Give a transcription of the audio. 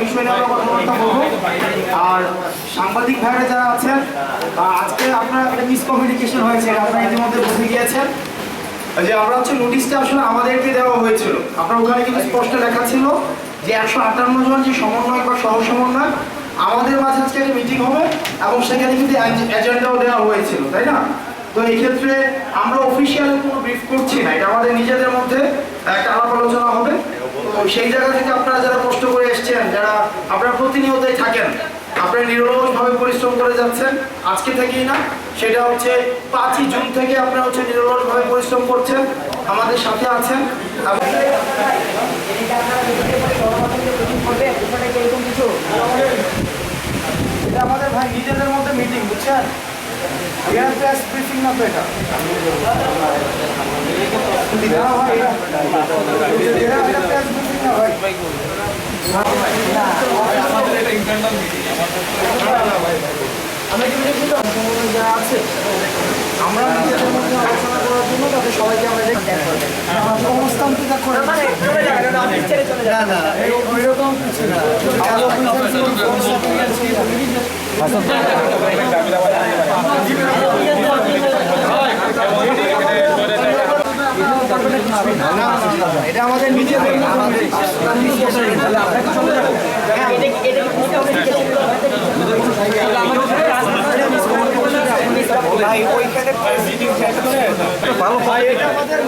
বিষয় নিয়ে আমরা কথাবার্তা আর সাংবাদিক ভাইরা যারা আছেন আজকে আপনার একটা মিসকমিউনিকেশন হয়েছে আপনারা ইতিমধ্যে বুঝে গিয়েছেন। যে আমরা হচ্ছে নোটিশটা আসলে আমাদেরকে দেওয়া হয়েছিল। আপনার ওখানে কিন্তু স্পষ্ট লেখা ছিল যে একশো আটান্ন জন যে সমন্বয়ক বা সহ সমন্বয়ক আমাদের মাঝে আজকে একটা মিটিং হবে এবং সেখানে কিন্তু এজেন্ডাও দেওয়া হয়েছিল, তাই না? তো এই ক্ষেত্রে আমরা অফিসিয়াল কোনো ব্রিফ করছি না, এটা আমাদের নিজেদের মধ্যে একটা আলাপ আলোচনা হবে। সেই জায়গা থেকে আপনারা যারা কষ্ট করে এসছেন, যারা আপনারা প্রতিনিয়তই থাকেন, আপনারা নিরলসভাবে পরিশ্রম করে যাচ্ছেন, আজকে থেকেই না, সেটা হচ্ছে পাঁচই জুন থেকে আপনারা হচ্ছে নিরলসভাবে পরিশ্রম করছেন, আমাদের সাথে আছেন। আমাদের ভাই নিজেদের মধ্যে মিটিং বুঝছেন? না এটা? যারা আছে আমরা নিজেদের মধ্যে আলোচনা করার জন্য তাদের সবাইকে আমরা এটা আমাদের ভালো ভাই এটা আমাদের